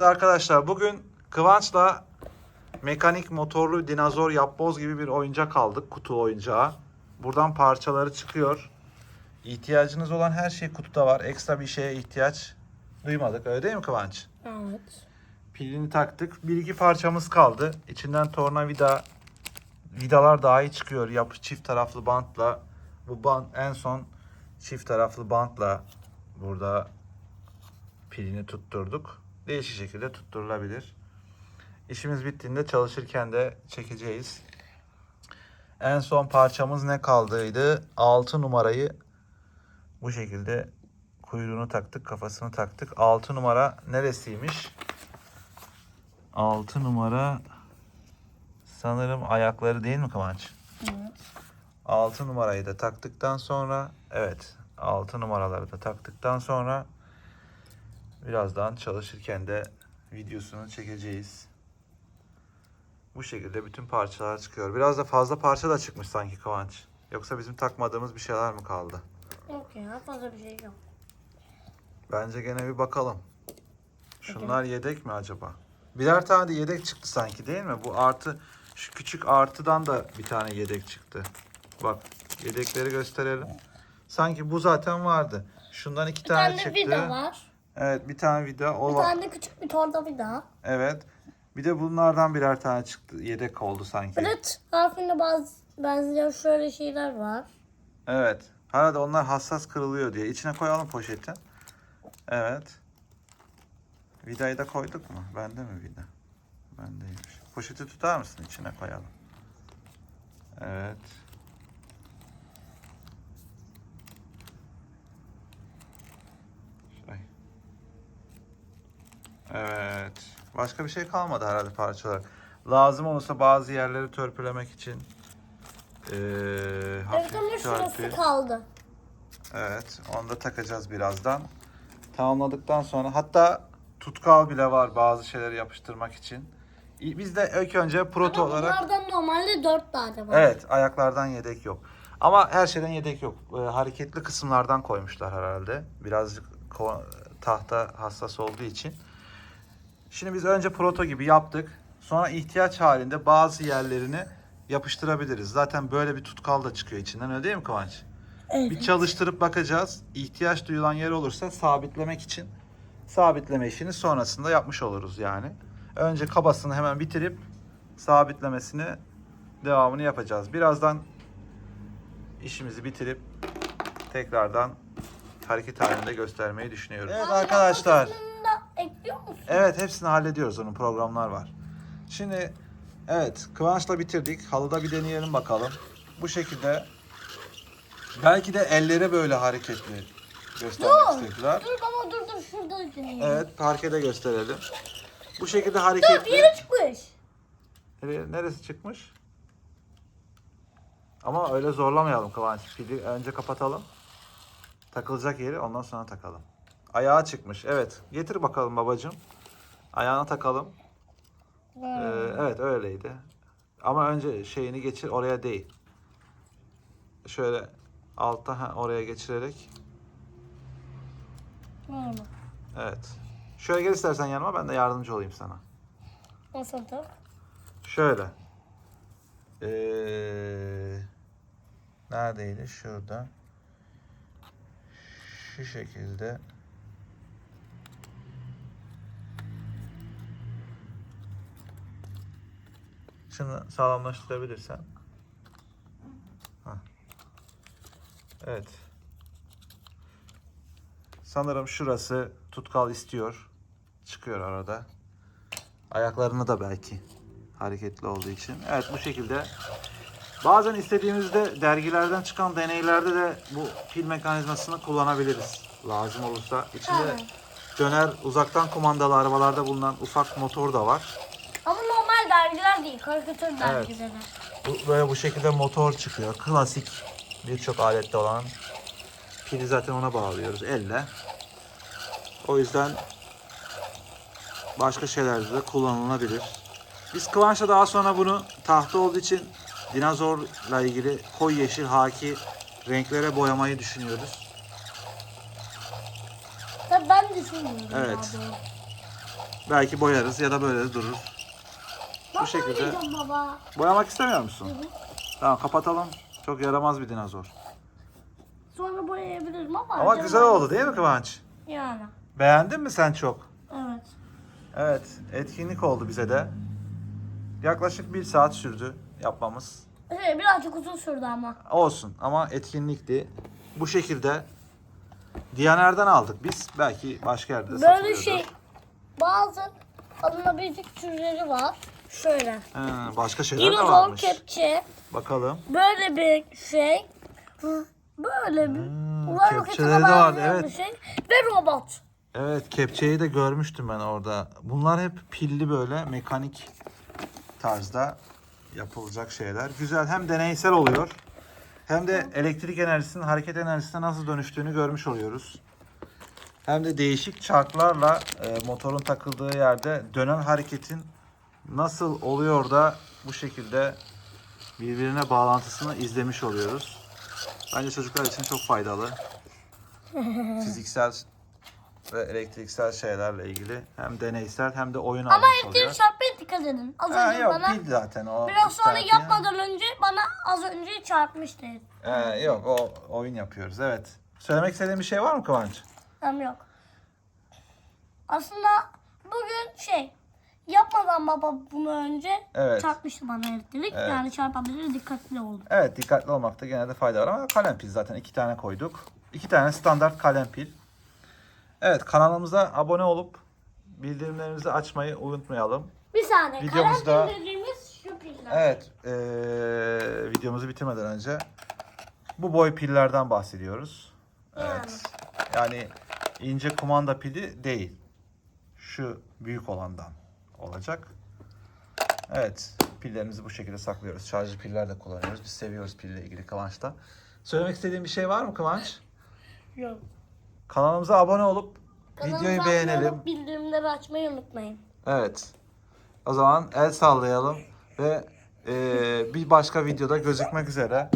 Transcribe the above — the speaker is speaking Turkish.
Arkadaşlar bugün Kıvanç'la mekanik motorlu dinozor yapboz gibi bir oyuncak aldık. Kutu oyuncağı. Buradan parçaları çıkıyor. İhtiyacınız olan her şey kutuda var. Ekstra bir şeye ihtiyaç duymadık. Öyle değil mi Kıvanç? Evet. Pilini taktık. Bir iki parçamız kaldı. İçinden tornavida vidalar daha iyi çıkıyor. Yapı çift taraflı bantla. Bu bant en son çift taraflı bantla burada pilini tutturduk. Değişik şekilde tutturulabilir. İşimiz bittiğinde çalışırken de çekeceğiz. En son parçamız ne kaldıydı? 6 numarayı bu şekilde kuyruğunu taktık, kafasını taktık. 6 numara neresiymiş? 6 numara sanırım ayakları değil mi Kıvanç? Evet. 6 numarayı da taktıktan sonra evet 6 numaraları da taktıktan sonra birazdan çalışırken de videosunu çekeceğiz. Bu şekilde bütün parçalar çıkıyor. Biraz da fazla parça da çıkmış sanki Kıvanç. Yoksa bizim takmadığımız bir şeyler mi kaldı? Yok ya fazla bir şey yok. Bence gene bir bakalım. Şunlar yedek mi acaba? Birer tane de yedek çıktı sanki değil mi? Bu artı şu küçük artıdan da bir tane yedek çıktı. Bak yedekleri gösterelim. Sanki bu zaten vardı. Şundan iki Bir tane, tane çıktı. vida var. Evet bir tane vida o Bir tane de küçük bir torda vida. Evet. Bir de bunlardan birer tane çıktı. Yedek oldu sanki. Evet. Harfinde bazı benzeyen şöyle şeyler var. Evet. Arada onlar hassas kırılıyor diye. İçine koyalım poşeti. Evet. Vidayı da koyduk mu? Bende mi vida? Bendeymiş. Poşeti tutar mısın? İçine koyalım. Evet. Şurayı. Evet. Başka bir şey kalmadı herhalde parçalar. Lazım olursa bazı yerleri törpülemek için ee, Evet hafif ama şurası törpü. kaldı. Evet, onu da takacağız birazdan. Tamamladıktan sonra hatta tutkal bile var bazı şeyleri yapıştırmak için. İ- Biz de ilk önce proto Ama olarak bunlardan normalde dört tane var. evet ayaklardan yedek yok. Ama her şeyden yedek yok. Ee, hareketli kısımlardan koymuşlar herhalde. Birazcık ko- tahta hassas olduğu için. Şimdi biz önce proto gibi yaptık. Sonra ihtiyaç halinde bazı yerlerini yapıştırabiliriz. Zaten böyle bir tutkal da çıkıyor içinden öyle değil mi Kıvanç? Evet. Bir çalıştırıp bakacağız. İhtiyaç duyulan yer olursa sabitlemek için sabitleme işini sonrasında yapmış oluruz yani. Önce kabasını hemen bitirip sabitlemesini devamını yapacağız. Birazdan işimizi bitirip tekrardan hareket halinde göstermeyi düşünüyoruz. Evet arkadaşlar. Ekliyor musun? Evet hepsini hallediyoruz onun programlar var. Şimdi evet Kıvanç'la bitirdik. Halıda bir deneyelim bakalım. Bu şekilde belki de elleri böyle hareketli göstermek istediler. Dur baba dur dur şurada deneyeyim. Evet parkede gösterelim. Bu şekilde Dur bir hareketli. yere çıkmış. Nereye- Neresi çıkmış? Ama öyle zorlamayalım Kıvanç. Pili önce kapatalım. Takılacak yeri ondan sonra takalım. Ayağı çıkmış. Evet. Getir bakalım babacığım. Ayağına takalım. Ee, evet öyleydi. Ama önce şeyini geçir oraya değil. Şöyle altta ha, oraya geçirerek. Hmm. Evet. Şöyle gel istersen yanıma ben de yardımcı olayım sana. Nasıl da? Şöyle. Ee, neredeydi? Şurada. Şu şekilde. Şunu sağlamlaştırabilirsen. Hah. Evet. Sanırım şurası tutkal istiyor. Çıkıyor arada. Ayaklarını da belki hareketli olduğu için. Evet bu şekilde. Bazen istediğimizde dergilerden çıkan deneylerde de bu pil mekanizmasını kullanabiliriz. Lazım olursa. İçinde döner uzaktan kumandalı arabalarda bulunan ufak motor da var. Dergiler değil, karikatür dergileri. Bu, böyle bu şekilde motor çıkıyor. Klasik birçok alette olan. Pili zaten ona bağlıyoruz elle. O yüzden başka şeylerde de kullanılabilir. Biz Kıvanç'la daha sonra bunu tahta olduğu için dinozorla ilgili koyu yeşil haki renklere boyamayı düşünüyoruz. Tabii ben düşünmüyorum. Evet. doğrusu. Belki boyarız ya da böyle de durur. Ben şekilde. oynayacağım baba. Boyamak istemiyor musun? Tamam kapatalım. Çok yaramaz bir dinozor. Sonra boyayabilirim ama. Ama acaba- güzel oldu değil mi Kıvanç? Yani. Beğendin mi sen çok? Evet. Evet, etkinlik oldu bize de. Yaklaşık bir saat sürdü yapmamız. Evet birazcık uzun sürdü ama. Olsun ama etkinlikti. Bu şekilde Diyaner'den aldık biz. Belki başka yerde de Böyle satılıyordur. şey bazı alınabilecek türleri var. Şöyle. He, başka şeyler de Dinozor varmış. kepçe. Bakalım. Böyle bir şey. Böyle bir. Hmm, roketine kepçeleri de vardı, evet. bir şey. Ve robot. Evet, kepçeyi de görmüştüm ben orada. Bunlar hep pilli böyle mekanik tarzda yapılacak şeyler. Güzel hem deneysel oluyor. Hem de elektrik enerjisinin hareket enerjisine nasıl dönüştüğünü görmüş oluyoruz. Hem de değişik çarklarla e, motorun takıldığı yerde dönen hareketin nasıl oluyor da bu şekilde birbirine bağlantısını izlemiş oluyoruz. Bence çocuklar için çok faydalı. Fiziksel ve elektriksel şeylerle ilgili hem deneysel hem de oyun Ama almış oluyor. elektrik çarpmaya dikkat edin. Az Ha, önce yok bana pil zaten o. biraz sonra isterken- yapmadan önce bana az önce çarpmıştı. Ee, yok o oyun yapıyoruz evet. Söylemek istediğin bir şey var mı Kıvanç? Hem yok. Aslında bugün yapmadan baba bunu önce Evet. çarpmıştı bana elektrik. Evet. Yani çarpabilir dikkatli oldu. Evet dikkatli olmakta gene de fayda var ama kalem pil zaten iki tane koyduk. İki tane standart kalem pil. Evet kanalımıza abone olup bildirimlerimizi açmayı unutmayalım. Bir saniye. Videomuzda- Kalem dediğimiz şu piller. Evet eee, videomuzu bitirmeden önce bu boy pillerden bahsediyoruz. Evet. Yani ince kumanda pili değil. Şu büyük olandan olacak. Evet. Pillerimizi bu şekilde saklıyoruz. Şarjlı piller de kullanıyoruz. Biz seviyoruz pille ilgili Kıvanç'ta. Söylemek istediğin bir şey var mı Kıvanç? Yok. Kanalımıza abone olup videoyu Kanalımıza abone beğenelim. olup Bildirimleri açmayı unutmayın. Evet. O zaman el sallayalım ve eee, bir başka videoda gözükmek üzere.